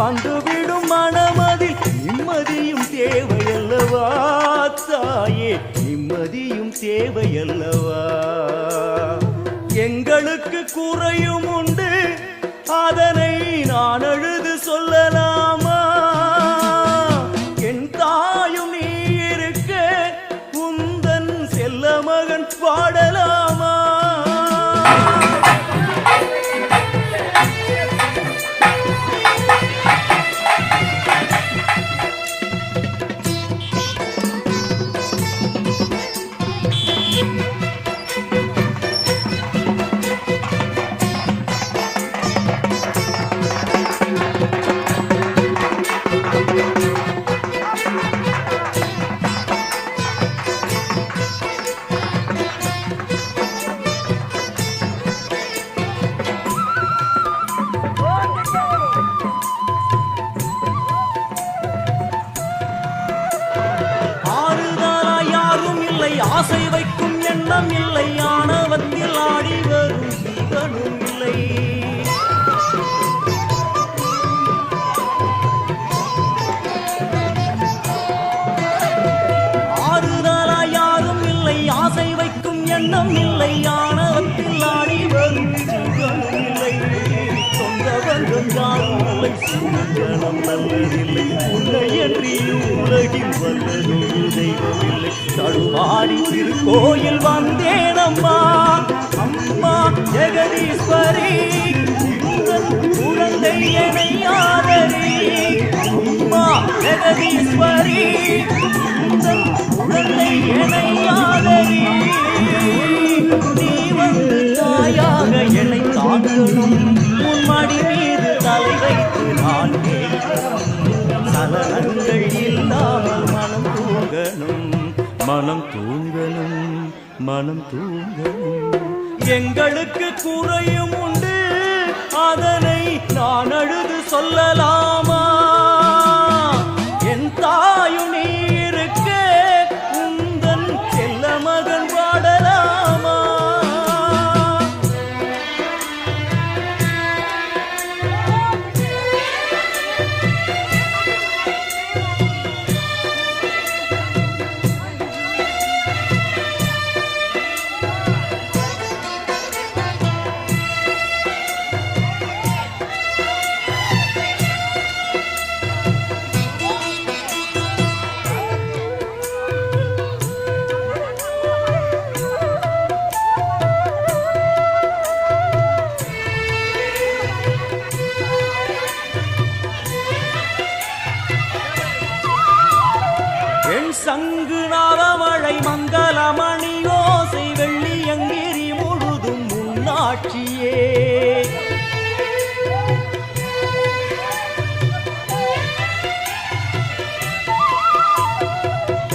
வந்துவிடும் மனமதில் நிம்மதியும் தேவையல்லவா? தாயே நிம்மதியும் தேவையல்லவா? எங்களுக்கு குறையும் உண்டு அதனை நான் அழு வைக்கும் இல்லை ஆணவத்தில் ஆடி வரும் ஜீவனும் இல்லை சொந்த பந்தம் யாரும் இல்லை நல்லதில்லை உன்னை என்று உலகில் வந்ததொரு தெய்வமில்லை. தடுமாறி திருக்கோயில் வந்தேனம்மா. அம்மா ஜெகதீஸ்வரி குழந்தை என்னை ஆதரி. அம்மா ஜெகதீஸ்வரி உங்கள் என்னை ஆதரி நீ வந்து தாயாக என்னை தாங்கணும் உன் மடி மீது தலை வைத்து நான் சலனங்கள் இல்லாமல் மனம் தூங்கணும். மனம் தூங்கணும் மனம் தூங்கணும். எங்களுக்கு குறையும் உண்டு. அதனை நான் அழுது சொல்லலாம்.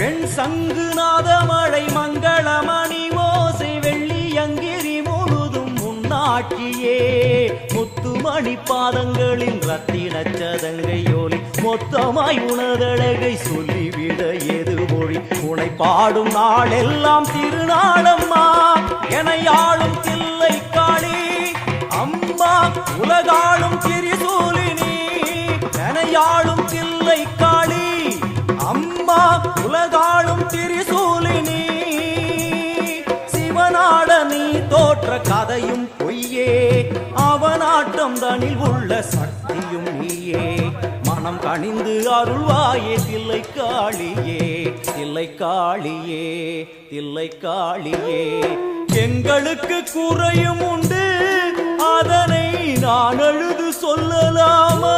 வெண் சங்கு நாத மழை மங்களமணி ஓசை வெள்ளி அங்கிரி முழுதும் முன்னாட்சியே. முத்துமணி பாதங்களின் ரத்தின சதங்கையோலி மொத்தமாய் உணதழகை சொல்லிவிட எது மொழி? உனை பாடும் நாளெல்லாம் திருநாளம்மா. அவனாட்டம் தனில் உள்ள சக்தியும் நீயே. மனம் கணிந்து அருள்வாயே தில்லை காளியே. தில்லை காளியே தில்லை காளியே. எங்களுக்கு குறையும் உண்டு. அதனை நான் அழுது சொல்லலாமா?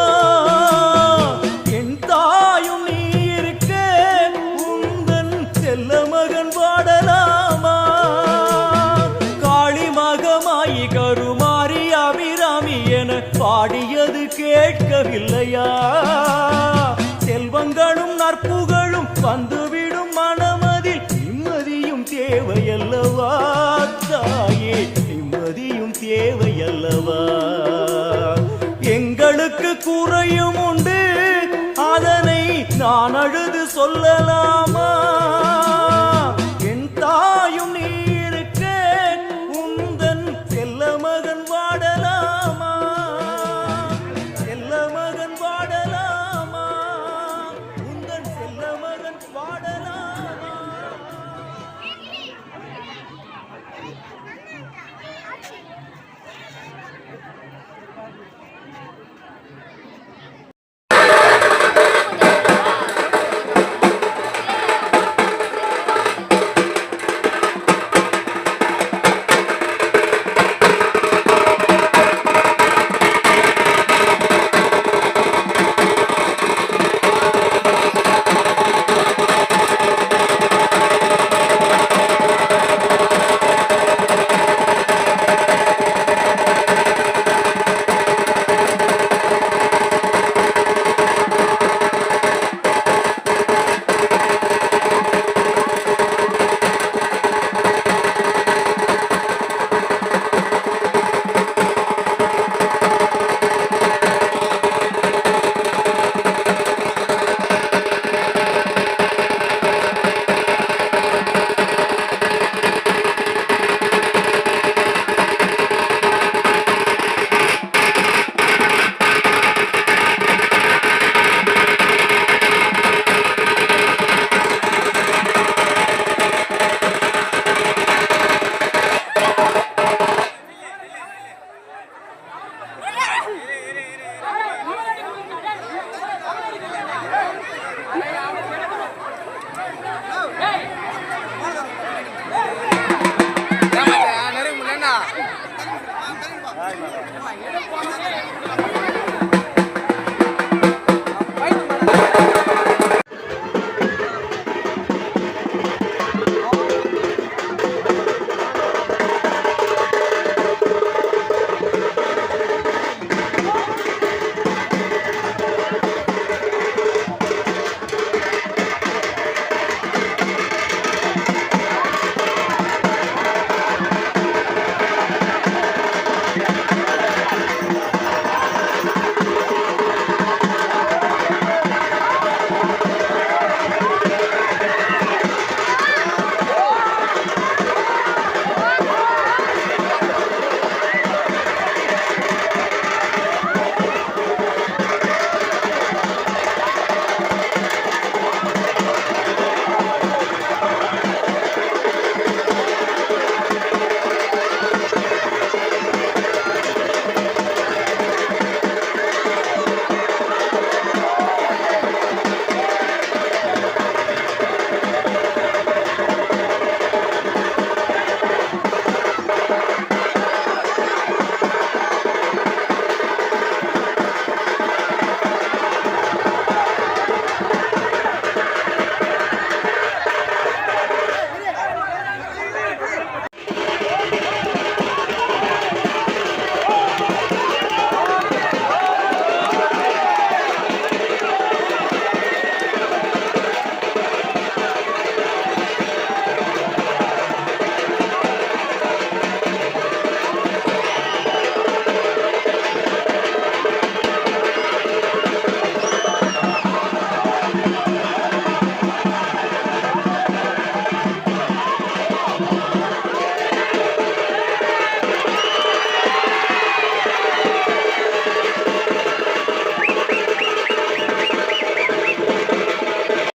கேட்கவில்லையா செல்வங்களும் நற்புகழும் வந்துவிடும் மனமதில் நிம்மதியும் தேவையல்லவா? தாயே நிம்மதியும் தேவையல்லவா? எங்களுக்கு குறையும் உண்டு. அதனை நான் அழுது சொல்லலாமா?